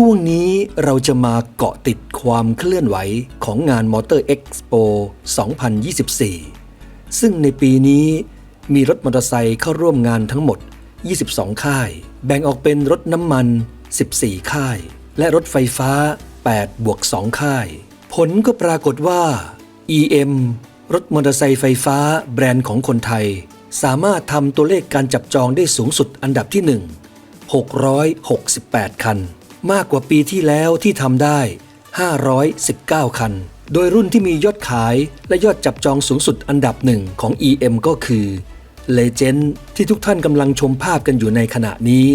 ช่วงนี้เราจะมาเกาะติดความเคลื่อนไหวของงาน Motor Expo 2024 ซึ่งในปีนี้มีรถมอเตอร์ไซค์เข้าร่วมงานทั้งหมด 22 ค่าย แบ่งออกเป็นรถน้ำมัน 14 ค่าย และรถไฟฟ้า 8 บวก 2 ค่าย ผลก็ปรากฏว่า EM รถมอเตอร์ไซค์ไฟฟ้าแบรนด์ของคนไทย สามารถทำตัวเลขการจับจองได้สูงสุดอันดับที่ 1 668 คัน มากกว่าปีที่แล้วที่ทำได้ 519 คัน โดยรุ่นที่มียอดขายและยอดจับจองสูงสุดอันดับหนึ่งของ EM ก็คือ Legend ที่ทุกท่านกำลังชมภาพกันอยู่ในขณะนี้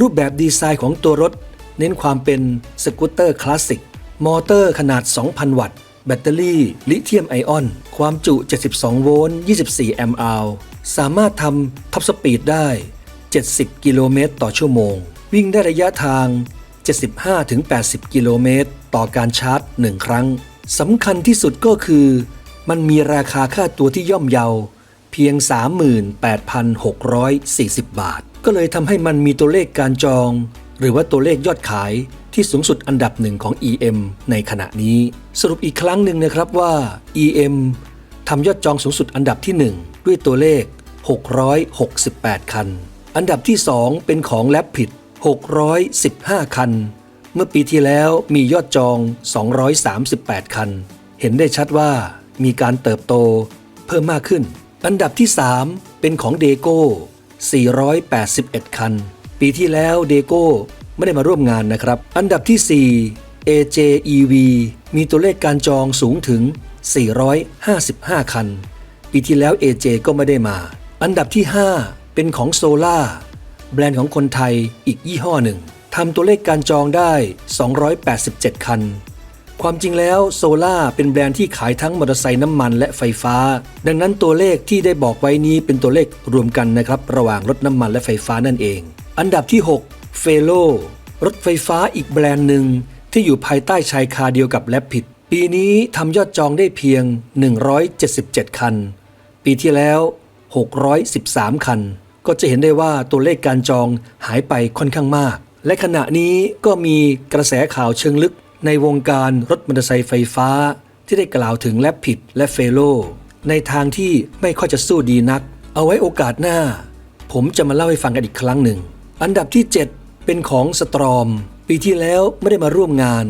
รูปแบบดีไซน์ของตัวรถ เน้นความเป็นสกูตเตอร์คลาสสิก มอเตอร์ขนาด 2,000 วัตต์ แบตเตอรี่ ลิเธียมไอออน ความจุ 72 โวลต์ 24 แอมป์อาวสามารถทำท็อปสปีดได้ 70 กิโลเมตรต่อชั่วโมง วิ่งได้ระยะทาง 75-80 กิโลเมตร ต่อการชาร์จ 1 ครั้งสำคัญที่สุดก็คือ มันมีราคาค่าตัวที่ย่อมเยา เพียง 38,640 บาท ก็เลยทำให้มันมีตัวเลขการจอง หรือว่าตัวเลขยอดขายที่สูงสุดอันดับหนึ่งของ EM ในขณะนี้ สรุปอีกครั้งหนึ่งนะครับว่า EM ทำยอดจองสูงสุดอันดับที่ 1 ด้วยตัวเลข 668 คัน อันดับที่ 2 เป็นของ l a p i d 615 คัน เมื่อปีที่แล้วมียอดจอง 238 คัน เห็นได้ชัดว่ามีการเติบโตเพิ่มมากขึ้น อันดับที่ 3 เป็นของเดโก้ 481 คัน ปีที่แล้วเดโก้ไม่ได้มาร่วมงานนะครับ อันดับที่ 4 AJEV มีตัวเลขการจองสูงถึง 455 คัน ปีที่แล้ว AJ ก็ไม่ได้มา อันดับที่ 5 เป็นของโซล่า แบรนด์ของคนไทยอีกยี่ห้อหนึ่งทำตัวเลขการจองได้ 287 คัน ความจริงแล้วโซล่าเป็นแบรนด์ที่ขายทั้งมอเตอร์ไซค์น้ำมันและไฟฟ้า ดังนั้นตัวเลขที่ได้บอกไว้นี้เป็นตัวเลขรวมกันนะครับ ระหว่างรถน้ำมันและไฟฟ้านั่นเอง อันดับที่ 6 เฟโลรถไฟฟ้าอีกแบรนด์หนึ่งที่อยู่ภายใต้ชายคาเดียวกับแลปพิดปีนี้ทำยอดจองได้เพียง 177 คัน ปีที่แล้ว 613 คัน ก็จะเห็นได้ว่าตัวเลขการจองหายไปค่อนข้างมาก และขณะนี้ก็มีกระแสข่าวเชิงลึก ในวงการรถมอเตอร์ไซค์ไฟฟ้า ที่ได้กล่าวถึงแลปพิดและเฟโล ในทางที่ไม่ค่อยจะสู้ดีนัก เอาไว้โอกาสหน้า ผมจะมาเล่าให้ฟังกันอีกครั้งหนึ่ง อันดับที่ 7 เป็นของสตรอม ปีที่แล้วไม่ได้มาร่วมงาน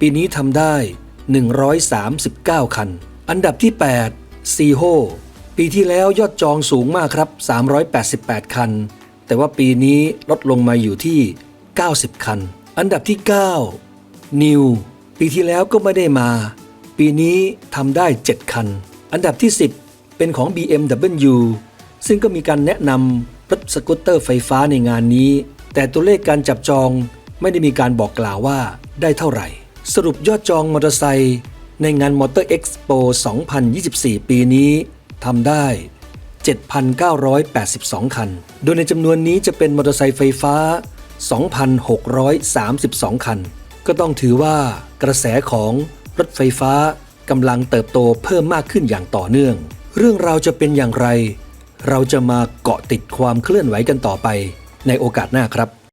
ปีนี้ทำได้ 139 คัน อันดับที่ 8ซีโฮ ปีที่แล้วยอดจองสูงมากครับ 388 คัน แต่ว่าปีนี้ลดลงมาอยู่ที่ 90 คัน อันดับที่9นิวปีที่แล้วก็ไม่ได้มา ปีนี้ทำได้ 7 คัน อันดับที่ 10 เป็นของ BMW ซึ่งก็มีการแนะนำรถสกูตเตอร์ไฟฟ้าในงานนี้ แต่ตัวเลขการจับจองไม่ได้มีการบอกกล่าวว่าได้เท่าไหร่ สรุปยอดจองมอเตอร์ไซค์ในงาน Motor Expo 2024 ปีนี้ ทำได้ 7,982 คัน โดยในจำนวนนี้จะเป็นมอเตอร์ไซค์ไฟฟ้า 2,632 คัน ก็ต้องถือว่ากระแสของรถไฟฟ้ากำลังเติบโตเพิ่มมากขึ้นอย่างต่อเนื่อง เรื่องราวจะเป็นอย่างไร เราจะมาเกาะติดความเคลื่อนไหวกันต่อไปในโอกาสหน้าครับ